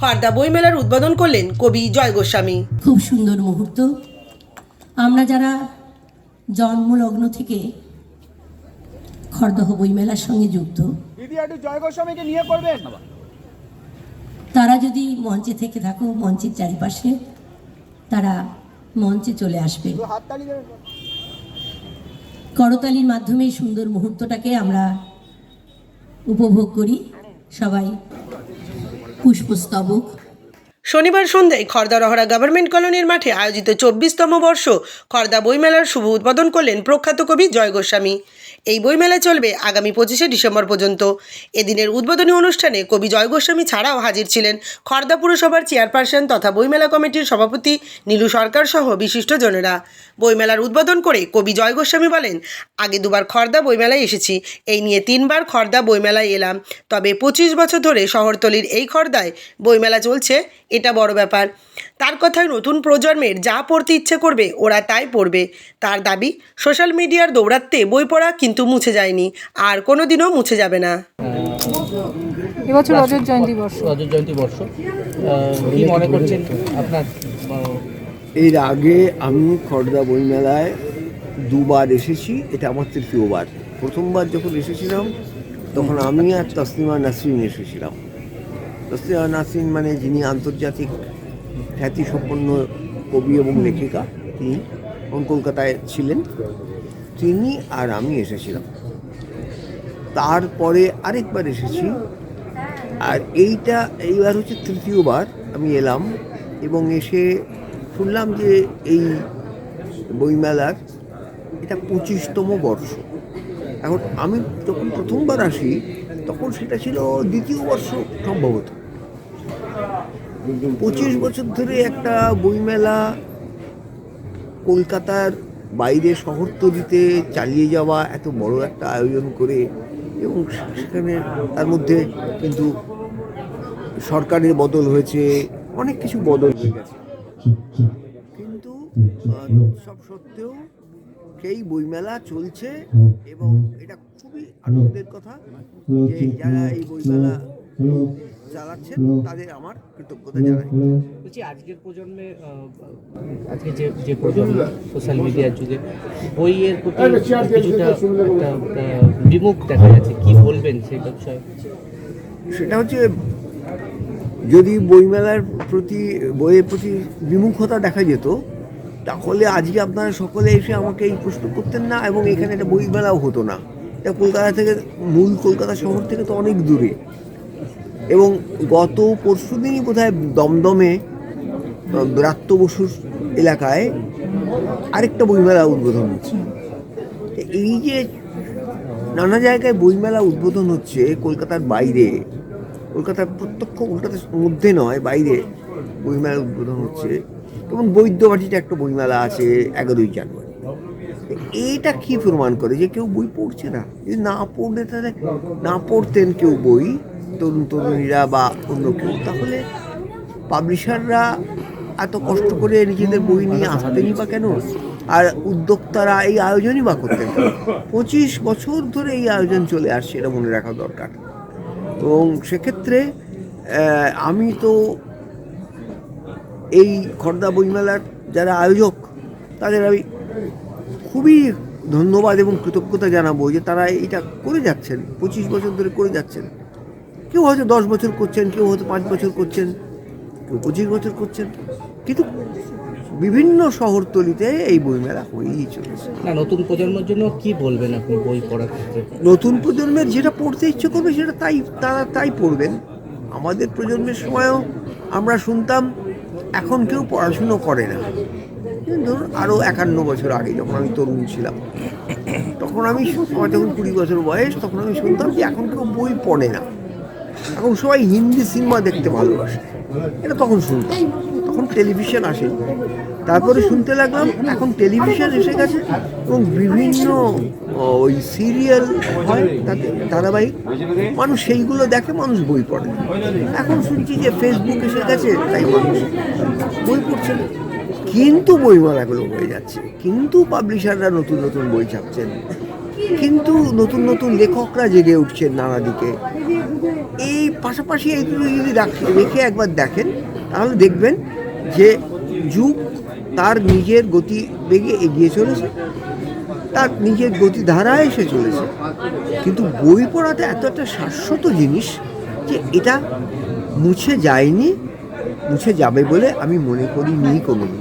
খর্দা বইমেলার উদ্বোধন করলেন কবি জয় গোস্বামী। খুব সুন্দর মুহূর্ত। আমরা যারা জন্মলগ্ন থেকে খড়দহ বইমেলার সঙ্গে যুক্ত জয় গোস্বামীকে নিয়ে করবেন? তারা যদি মঞ্চে থেকে থাকো মঞ্চের চারিপাশে তারা মঞ্চে চলে আসবে। করতালির মাধ্যমে সুন্দর মুহূর্তটাকে আমরা উপভোগ করি। সবাই পুষ্পস্তবক শনিবার সন্ধ্যায় খর্দা রহরা গভর্নমেন্ট কলোনির মাঠে আয়োজিত চব্বিশতম বর্ষ খর্দা বইমেলার শুভ উদ্বোধন করলেন প্রখ্যাত কবি জয় গোস্বামী। এই বইমেলা চলবে আগামী পঁচিশে ডিসেম্বর পর্যন্ত। এদিনের উদ্বোধনী অনুষ্ঠানে কবি জয় গোস্বামী ছাড়াও হাজির ছিলেন খর্দা পুরসভার চেয়ারপারসন তথা বইমেলা কমিটির সভাপতি নীলু সরকার সহ বিশিষ্টজনেরা। বইমেলার উদ্বোধন করে কবি জয় গোস্বামী বলেন, আগে দুবার খর্দা বইমেলায় এসেছি। এই নিয়ে তিনবার খর্দা বইমেলায় এলাম। তবে পঁচিশ বছর ধরে শহরতলির এই খর্দায় বইমেলা চলছে। এটা বড় ব্যাপার। তার কথায় নতুন প্রজন্মের যা পড়তে ইচ্ছে করবে ওরা তাই পড়বে। তার দাবি সোশ্যাল মিডিয়ার দৌরাত্মে বই পড়া কিন্তু মুছে যায়নি আর কোনো দিনও মুছে যাবে না। এবছর রজত জয়ন্তী বর্ষ। রজত জয়ন্তী বর্ষ। কি মনে করছেন আপনার? এর আগে আমি খড়দা বইমেলায় দুবার এসেছি এটা আমার তৃতীয়বার। প্রথমবার যখন এসেছিলাম তখন আমি আর তসলিমা নাসরিন এসেছিলাম। তসলিমা নাসরিন মানে যিনি আন্তর্জাতিক খ্যাতিসম্পন্ন কবি এবং লেখিকা তিনি কলকাতায় ছিলেন। তিনি আর আমি এসেছিলাম। তারপরে আরেকবার এসেছি। আর এইটা এইবার হচ্ছে তৃতীয়বার আমি এলাম এবং এসে শুনলাম যে এই বইমেলার এটা পঁচিশতম বর্ষ। এখন আমি যখন প্রথমবার আসি তখন সেটা ছিল দ্বিতীয় বর্ষ সম্ভবত। পঁচিশ বছর ধরে একটা বইমেলা কলকাতার বাইরে শহরতলিতে চালিয়ে যাওয়া, এত বড় একটা আয়োজন করে এবং সেখানে তার মধ্যে কিন্তু সরকারের বদল হয়েছে, অনেক কিছু বদল হয়ে গেছে। কিন্তু সব সত্ত্বেও সেই বইমেলা চলছে এবং এটা খুবই আনন্দের কথা যে যারা এই বইমেলা চালাচ্ছেন, তাদের আমার কৃতজ্ঞতা জানাই। বলছি আজকের প্রজন্মে আজকে যে যে প্রজন্ম সোশ্যাল মিডিয়ার যুগে বইয়ের প্রতি কিছুটা বিমুখ দেখা যাচ্ছে। কি বলবেন সেই বিষয়ে? সেটা হচ্ছে যদি বইমেলার প্রতি বইয়ের প্রতি বিমুখতা দেখা যেত তাহলে আজকে আপনারা সকলে এসে আমাকে এই প্রশ্ন করতেন না এবং এখানে একটা বইমেলাও হতো না। এটা কলকাতা থেকে মূল কলকাতা শহর থেকে তো অনেক দূরে। এবং গত পরশু দিনই বোধহয় দমদমে ব্রাত্য বসুর এলাকায় আরেকটা বইমেলা উদ্বোধন হচ্ছে। এই যে নানা জায়গায় বইমেলা উদ্বোধন হচ্ছে কলকাতার বাইরে, কলকাতার প্রত্যক্ষ কলকাতার মধ্যে নয়, বাইরে বইমেলা উদ্বোধন হচ্ছে। যেমন বৈদ্যবাটিতে একটা বইমেলা আছে এগারোই জানুয়ারি। এইটা কি প্রমাণ করে যে কেউ বই পড়ছে না? যদি না পড়লে তাহলে না পড়তেন কেউ বই তরুণ তরুণীরা বা অন্য কেউ। তাহলে পাবলিশাররা এত কষ্ট করে নিজেদের বই নিয়ে আসতেনই বা কেন? আর উদ্যোক্তারা এই আয়োজনই বা করতেন? পঁচিশ বছর ধরে এই আয়োজন চলে আসছে এটা মনে রাখা দরকার। এবং সেক্ষেত্রে আমি তো এই খর্দা বইমেলার যারা আয়োজক, তাদের আমি খুবই ধন্যবাদ এবং কৃতজ্ঞতা জানাব যে তারা এটা করে যাচ্ছেন, পঁচিশ বছর ধরে করে যাচ্ছেন। কেউ হয়তো দশ বছর করছেন কেউ হয়তো পাঁচ বছর করছেন কেউ পঁচিশ বছর করছেন। কিন্তু বিভিন্ন শহরতলিতে এই বইমেলা হয়েই চলেছে। না নতুন প্রজন্মের জন্য কি বলবেন আপনি বই পড়ার ক্ষেত্রে? নতুন প্রজন্মের যেটা পড়তে ইচ্ছে করবে সেটা তাই তারা তাই পড়বেন। আমাদের প্রজন্মের সময়ও আমরা শুনতাম এখন কেউ পড়াশুনো করে না। ধরুন আরও একান্ন বছর আগে যখন আমি তরুণ ছিলাম তখন আমি আমার যখন কুড়ি বছর বয়স তখন আমি শুনতাম যে এখন কেউ বই পড়ে না। এখন সবাই হিন্দি সিনেমা দেখতে ভালোবাসে। এটা তখন শুনতাম। তখন টেলিভিশন আসে। তারপরে শুনতে লাগলাম এখন টেলিভিশন এসে গেছে এবং বিভিন্ন ওই সিরিয়াল হয় তাতে ধারাবাহিক। মানুষ সেইগুলো দেখে মানুষ বই পড়ে। এখন শুনছি যে ফেসবুক এসে গেছে তাই মানুষ বই পড়ছে। না কিন্তু বইমেলাগুলো হয়ে যাচ্ছে। কিন্তু পাবলিশাররা নতুন নতুন বই ছাপছেন। কিন্তু নতুন নতুন লেখকরা জেগে উঠছেন নানা দিকে। এই পাশাপাশি এই দুটো যদি রাখ- একবার দেখেন, তাহলে দেখবেন যে যুগ তার নিজের গতি বেগে এগিয়ে চলেছে, তার নিজের গতিধারায় এসে চলেছে। কিন্তু বই পড়াতে এত একটা শাশ্বত জিনিস যে এটা মুছে যায়নি, মুছে যাবে বলে আমি মনে করি নি কোনোদিন।